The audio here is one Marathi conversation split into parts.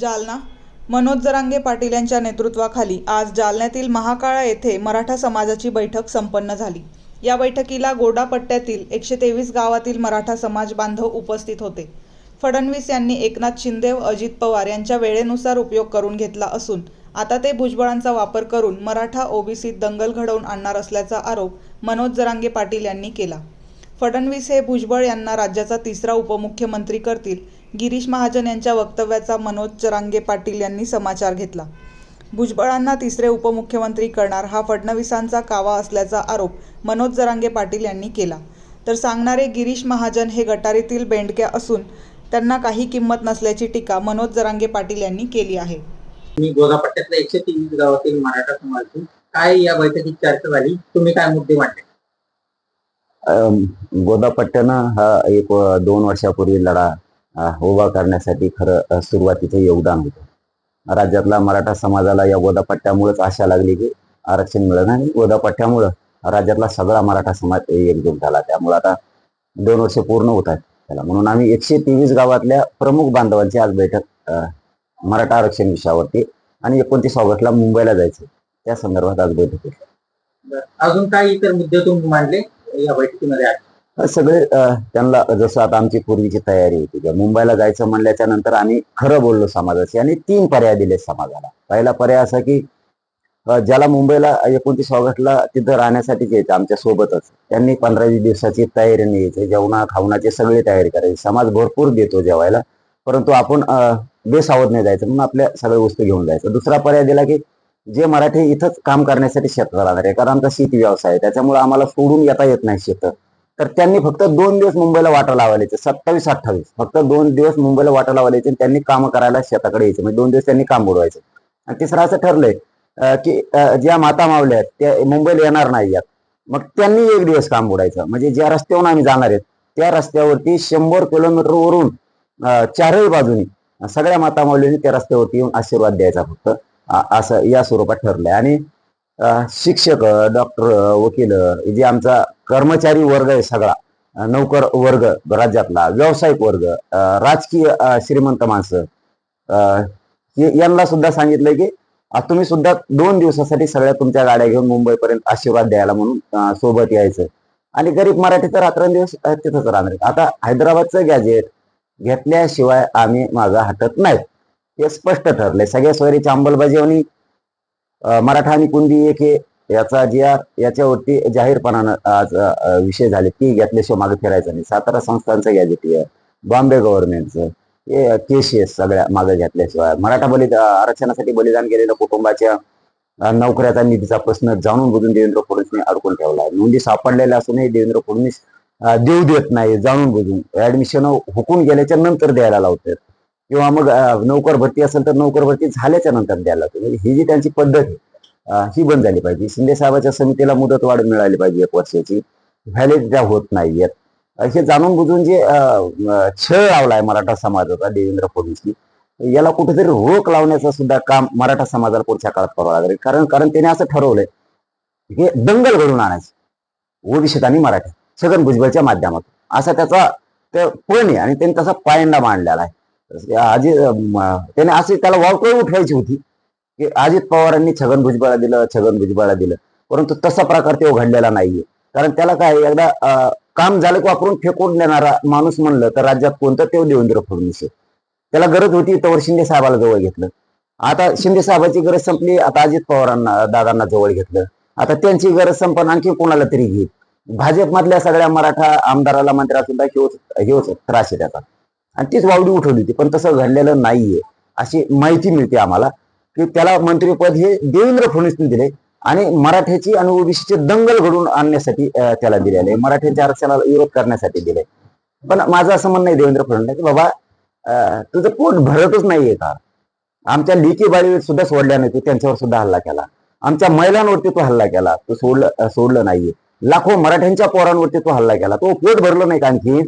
जालना. मनोज जरांगे पाटील यांच्या नेतृत्वाखाली आज जालन्यातील महाकाळा येथे मराठा समाजाची बैठक संपन्न झाली. या बैठकीला गोडा पट्ट्यातील एकशे तेवीस गावातील मराठा समाज बांधव उपस्थित होते. फडणवीस यांनी एकनाथ शिंदे व अजित पवार यांच्या वेळेनुसार उपयोग करून घेतला असून आता ते भुजबळांचा वापर करून मराठा ओबीसीत दंगल घडवून आणणार असल्याचा आरोप मनोज जरांगे पाटील यांनी केला. फडणवीस हे भुजबळ यांना राज्याचा तिसरा उपमुख्यमंत्री करतील गिरीश महाजन यांच्या वक्तव्याचा मनोज जरांगे पाटील यांनी समाचार घेतला. भुजबळांना तिसरे उपमुख्यमंत्री करणार हा फडणवीसांचा कावा असल्याचा आरोप मनोज जरांगे पाटील यांनी केला. तर सांगणारे गिरीश महाजन हे गटारीतील बेंडक्या असून त्यांना काही किंमत नसल्याची टीका मनोज जरांगे पाटील यांनी केली आहे. मी गोदापट्ट्यातल्या एकशे तेवीस गावातील मराठा समाजातून काय या बैठकीत चर्चा झाली? तुम्ही काय मुद्दे मांडले? गोदापट्ट्यानं हा एक दोन वर्षापूर्वी लढा उभा करण्यासाठी खरं सुरुवातीचं योगदान होतं. राज्यातला मराठा समाजाला या गोदापट्ट्यामुळेच आशा लागली की आरक्षण मिळणं आणि गोदापट्ट्यामुळं राज्यातला सगळा मराठा समाज एकजूट झाला. त्यामुळे आता दोन वर्ष पूर्ण होत आहेत त्याला. म्हणून आम्ही एकशे तेवीस गावातल्या प्रमुख बांधवांची आज बैठक मराठा आरक्षण विषयावरती आणि एकोणतीस ऑगस्टला मुंबईला जायचं. त्या संदर्भात आज बैठक अजून काय इतर मुद्दे तुम्ही मांडले या बैठकीमध्ये? आहे सगळे त्यांना जसं आता आमची पूर्वीची तयारी होती किंवा मुंबईला जायचं म्हणल्याच्या नंतर आम्ही खरं बोललो समाजाची आणि तीन पर्याय दिले समाजाला. पहिला पर्याय असा की ज्याला मुंबईला एकोणतीस ऑगस्टला तिथं राहण्यासाठी यायचं आमच्या सोबतच. त्यांनी पंधरा वीस दिवसाची तयारी नाही जेवणा खावणाची सगळी तयारी करायची. समाज भरपूर देतो जेवायला परंतु आपण बेसावध नाही जायचं म्हणून आपल्या सगळ्या वस्तू घेऊन जायचं. दुसरा पर्याय दिला की जे मराठी इथंच काम करण्यासाठी शेतात राहणार आहे कारण आमचा शेती व्यवसाय आहे त्याच्यामुळे आम्हाला सोडून येता येत नाही शेत तर त्यांनी फक्त दोन दिवस मुंबईला वाटा लावायचे सत्तावीस अठ्ठावीस. फक्त दोन दिवस मुंबईला वाटा लावायचे आणि त्यांनी काम करायला शेताकडे यायचे. म्हणजे दोन दिवस त्यांनी काम बुडवायचं. आणि तिसरं असं ठरलंय की ज्या माता मावल्या आहेत त्या मुंबईला येणार नाही यात. मग त्यांनी एक दिवस काम बुडायचं. म्हणजे ज्या रस्त्यावरून आम्ही जाणार आहेत त्या रस्त्यावरती शंभर किलोमीटरवरून वरून चारही बाजूनी सगळ्या माता माऊलींनी त्या रस्त्यावरती येऊन आशीर्वाद द्यायचा फक्त. असं या स्वरूपात ठरलंय. आणि शिक्षक डॉक्टर वकील जे आमचा कर्मचारी वर्ग आहे सगळा. नौकर वर्ग राज्यातला व्यावसायिक वर्ग राजकीय श्रीमंत माणसं. यांना सुद्धा सांगितलंय की तुम्ही सुद्धा दोन दिवसासाठी सगळ्या तुमच्या गाड्या घेऊन मुंबईपर्यंत आशीर्वाद द्यायला म्हणून सोबत यायचं. आणि गरीब मराठी तर रात्रंदिवस तिथंच राहणार आता हैदराबादचं गॅजेट घेतल्याशिवाय आम्ही माझा हटत नाहीत हे स्पष्ट ठरलंय. सगळ्या सोयरीची अंमलबजावणी मराठा आणि कुंदी एक हे याचा जी आर याच्यावरती जाहीरपणानं आज विषय झाले. की घेतल्याशिवाय मागे फिरायचं नाही. सातारा संस्थांचं गॅजेट आहे. बॉम्बे गव्हर्नमेंटचं हे केसेस सगळ्या मागे घेतल्याशिवाय. मराठा बलि आरक्षणासाठी बलिदान केलेल्या कुटुंबाच्या नोकऱ्याचा निधीचा प्रश्न जाणून बुजून देवेंद्र फडणवीसने अडकून ठेवला आहे. नोंदी सापडलेल्या असूनही देवेंद्र फडणवीस देऊ देत नाही जाणून बुजून. ऍडमिशन हुकून गेल्याच्यानंतर द्यायला लावतात. किंवा मग नोकर भरती असेल तर नोकर भरती झाल्याच्यानंतर द्यायला लागते म्हणजे ही जी त्यांची पद्धत आहे ही बंद झाली पाहिजे. शिंदे साहेबांच्या समितीला मुदत वाढ मिळाली पाहिजे एक वर्षाची. व्हॅलिड त्या होत नाहीयेत. अ, हे जाणून बुजून जे छळ लावलाय मराठा समाजाचा देवेंद्र फडणवीसनी याला कुठेतरी रोख लावण्याचं सुद्धा काम मराठा समाजाला पुढच्या काळात करावं लागेल. कारण कारण त्याने असं ठरवलंय की दंगल घडून आणायचं. ओबीसीत आणि मराठी छगन भुजबळच्या माध्यमातून. असा त्याचा पण आहे आणि त्यांनी तसा पायंडा मांडलेला आहे. आजी त्याने असे त्याला वावकळी उठवायची होती. की अजित पवारांनी छगन भुजबळा दिलं छगन भुजबळा दिलं. परंतु तसा प्रकार ते घडलेला नाहीये. कारण त्याला काय एकदा काम झालं की वापरून फेकून देणारा माणूस म्हणलं तर राज्यात कोणतं? ते देवेंद्र फडणवीस आहे. त्याला गरज होती तर शिंदे साहेबाला जवळ घेतलं. आता शिंदे साहेबाची गरज संपली आता अजित पवारांना दादांना जवळ घेतलं. आता त्यांची गरज संपन आणखी कोणाला तरी घेईल? भाजपमधल्या सगळ्या मराठा आमदाराला मंत्र्या सुद्धा हेच ह्योच त्रास आहे त्याचा. आणि तीच वावडी उठवली होती पण तसं घडलेलं नाहीये. अशी माहिती मिळते आम्हाला. की त्याला मंत्रीपद हे देवेंद्र फडणवीसने दिले आणि मराठ्याची आणि ओबीसीची दंगल घडून आणण्यासाठी त्याला दिलेले आहे मराठ्यांच्या आरक्षणाला विरोध करण्यासाठी दिले. पण माझं असं म्हणणं आहे देवेंद्र फडणवीस की बाबा तुझं पोट भरतच नाहीये का? आमच्या लेकी बाळीवर सुद्धा सोडल्या नाही तू त्यांच्यावर सुद्धा हल्ला केला. आमच्या महिलांवरती तो हल्ला केला तू सोडलं सोडलं नाहीये. लाखो मराठ्यांच्या पोरांवरती तो हल्ला केला. तो पोट भरलं नाही का आणखी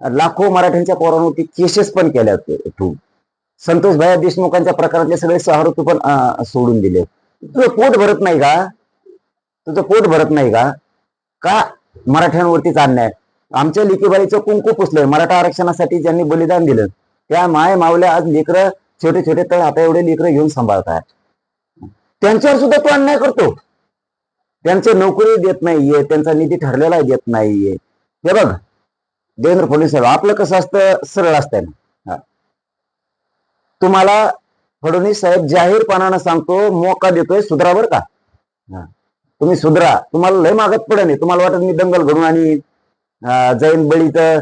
लाखो मराठ्यांच्या पोरांवरती केसेस पण केल्या तू. संतोष भाया देशमुखांच्या प्रकारातले सगळे सहारोपी पण सोडून दिले. तुझं पोट भरत नाही का? तुझं पोट भरत नाही का? का मराठ्यांवरतीच अन्याय? आमच्या लेकीबाईचं कुंकू पुसलंय. मराठा आरक्षणासाठी ज्यांनी बलिदान दिलं त्या माय मावल्या आज लेकरं छोटे छोटे तळ आता एवढे लेकरं घेऊन सांभाळतात. त्यांच्यावर सुद्धा तो अन्याय करतो. त्यांचे नोकरी देत नाहीये त्यांचा निधी ठरलेला देत नाहीये. हे बघ देवेंद्र फडणवीस साहेब आपलं कसं असतं? सरळ असतंय. ना तुम्हाला फडणवीस साहेब जाहीरपणानं सांगतो मोका देतोय सुधरा बर का? तुम्ही सुधरा. तुम्हाला लय मागत पडे नाही. तुम्हाला वाटत मी दंगल घडून आणि जैन बळी तर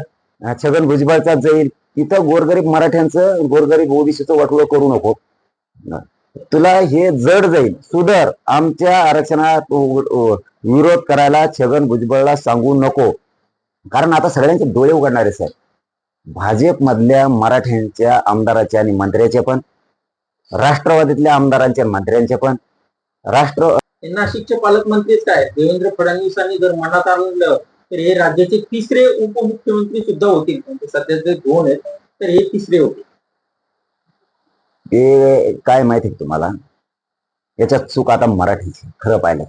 छगन भुजबळचा जाईल इथं गोरगरीब मराठ्यांचं गोरगरीब ओबीसीचं वाटलं करू नको. तुला हे जड जाईल सुधर आमच्या आरक्षणात विरोध करायला छगन भुजबळला सांगू नको. कारण आता सगळ्यांचे डोळे उघडणारे साहेब. भाजप मधल्या मराठ्यांच्या आमदाराच्या आणि मंत्र्याचे पण राष्ट्रवादीतल्या आमदारांच्या आणि मंत्र्यांचे पण राष्ट्र हे नाशिकचे पालकमंत्रीच काय? देवेंद्र फडणवीसांनी जर मनात आणलं तर हे राज्याचे तिसरे उपमुख्यमंत्री सुद्धा होतील. म्हणजे सध्याचे दोन आहेत तर हे तिसरे होते हे काय माहिती तुम्हाला? याच्यात चूक आता मराठीची खरं पाहिलं.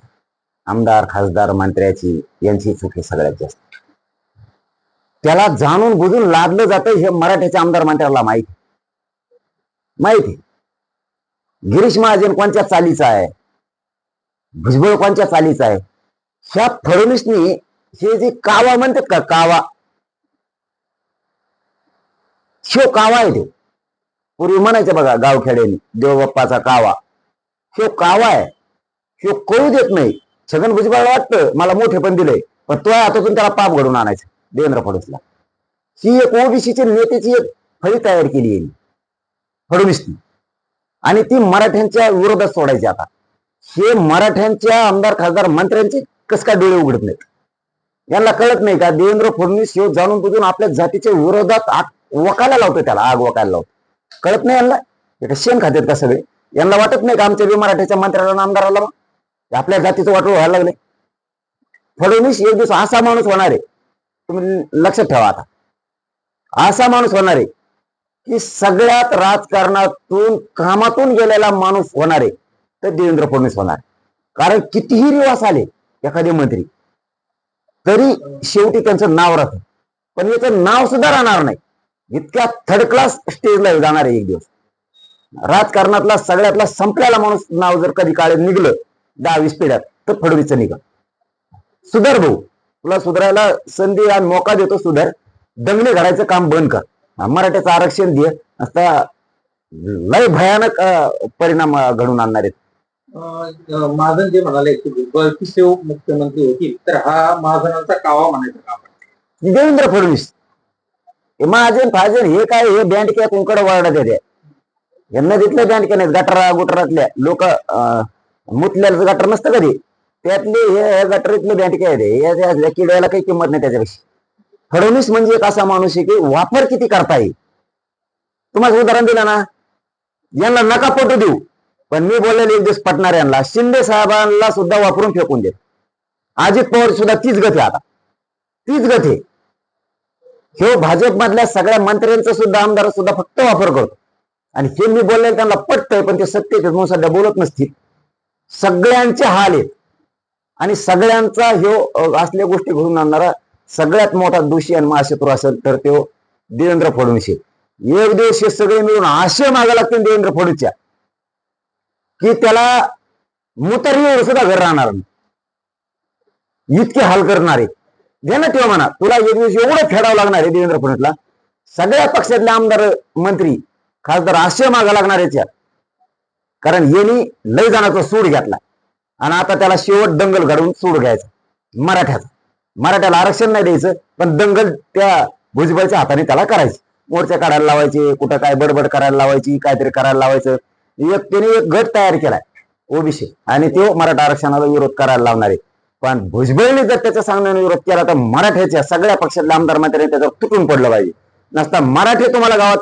आमदार खासदार मंत्र्याची यांची चूक आहे सगळ्यात जास्त. त्याला जाणून बुजून लादलं जातं हे मराठ्याच्या आमदार मंत्र्याला माहिती. माहिती गिरीश महाजन कोणत्या चालीचा आहे? भुजबळ कोणत्या चालीचा आहे? ह्या फडणवीसनी हे जे कावा म्हणतात का कावा? शो कावा आहे ते. पूर्वी म्हणायचं बघा गावखेड्याने देवबाप्पाचा कावा. शो कावा आहे. शो कळू देत नाही. छगन भुजबळ वाटतं मला मोठे पण दिलंय. पण तो हातातून त्याला पाप घडून आणायचं. देवेंद्र फडणवीसला. ही एक ओबीसीची नेत्याची एक फळी तयार केली आहे. फडणवीसनी आणि ती मराठ्यांच्या विरोधात सोडायची आता. हे मराठ्यांच्या आमदार खासदार मंत्र्यांचे कस काय डोळे उघडत नाहीत? यांना कळत नाही का देवेंद्र फडणवीस हे जाणून बुजून आपल्या जातीच्या विरोधात आग वकायला लावतो त्याला आग वकायला लावतो कळत नाही यांना? शेण खात्यात का सगळे? यांना वाटत नाही का आमच्या बी मराठ्याच्या मंत्र्याला आमदाराला? मग? आपल्या जातीचं वाटोळ व्हायला लागले फडणवीस एक दिवस असा माणूस होणार आहे. तुम्ही लक्षात ठेवा आता. असा माणूस होणार आहे की सगळ्यात राजकारणातून कामातून गेलेला माणूस होणार आहे तर देवेंद्र फडणवीस होणार. कारण कितीही रिवास आले एखादे मंत्री तरी शेवटी त्यांचं नाव राहतं. पण याचं नाव सुद्धा राहणार नाही. इतक्या थर्ड क्लास स्टेजला जाणार आहे एक दिवस. राजकारणातला सगळ्यातला संपलेला माणूस नाव जर कधी काळे निघलं दहावीस पिढ्यात तर फडणवीसचं निघा. सुधार भाऊ तुला सुधारायला संधी आणि मोका देतो सुधार. दंगली घडायचं काम बंद कर. मराठ्याचं आरक्षण दे. आता लय भयानक परिणाम घडून आणणार आहेत. महाजन जे म्हणाले तिसरे उपमुख्यमंत्री होतील तर हा महाजनांचा कावा म्हणायचा का आपण देवेंद्र फडणवीस. हे महाजन फाजन हे काय हे बँडक्या कुंकड वाढत येते यांना तिथल्या बँडक्या नाहीत गटरा गुटरातल्या. लोक मुतल्याचं गटर नसतं कधी. त्यातले हे गटरीतले बँडक्या आहेत हे. या- किड्याला काही किंमत नाही त्याच्यापेक्षा. फडणवीस म्हणजे एक असा माणूस आहे की वापर किती करता येईल? तुम्हाला उदाहरण दिलं ना? यांना नका पटू देऊ. पण मी बोललेले एक दिवस पटणार यांना. शिंदे साहेबांना सुद्धा वापरून फेकून देत. अजित पवार सुद्धा तीच गती आता. तीच गती हे भाजप मधल्या सगळ्या मंत्र्यांचा सुद्धा आमदार सुद्धा फक्त वापर करतो. आणि हे मी बोललेलं त्यांना पटतंय पण ते सत्य म्हणून सध्या बोलत नसतील. सगळ्यांचे हाल आहेत. आणि सगळ्यांचा ह्यो असल्या गोष्टी घडून आणणारा सगळ्यात मोठा दोषी आणि महाशत्रू असेल तर तो देवेंद्र फडणवीस एक दिवस हे सगळे मिळून आशय मागा लागतील देवेंद्र फडणवीसच्या. की त्याला मुतरीवर सुद्धा घर राहणार नाही. इतके हाल करणारे. ना तेव्हा म्हणा. तुला एक दिवस एवढं फेडावं लागणार आहे देवेंद्र फडणवीसला. सगळ्या पक्षातले आमदार मंत्री खासदार आशय मागा लागणार याच्या कारण यांनी लय जाण्याचा सूड घेतला. आणि आता त्याला शेवट दंगल घडवून सोड घ्यायचा. मराठ्याचा. मराठ्याला आरक्षण नाही द्यायचं पण दंगल त्या भुजबळच्या हाताने त्याला करायची. मोर्चा काढायला लावायचे कुठं काय बडबड करायला लावायची काहीतरी करायला लावायचं. एक त्याने एक गट तयार केलाय ओबीसी. आणि तो मराठा आरक्षणाला विरोध करायला लावणार आहे. पण भुजबळने जर त्याच्या सांगण्याने विरोध केला तर मराठ्याच्या सगळ्या पक्षातल्या आमदार मंत्र्यांनी त्याच्यावर तुटून पडलं पाहिजे. नसता मराठी तुम्हाला गावात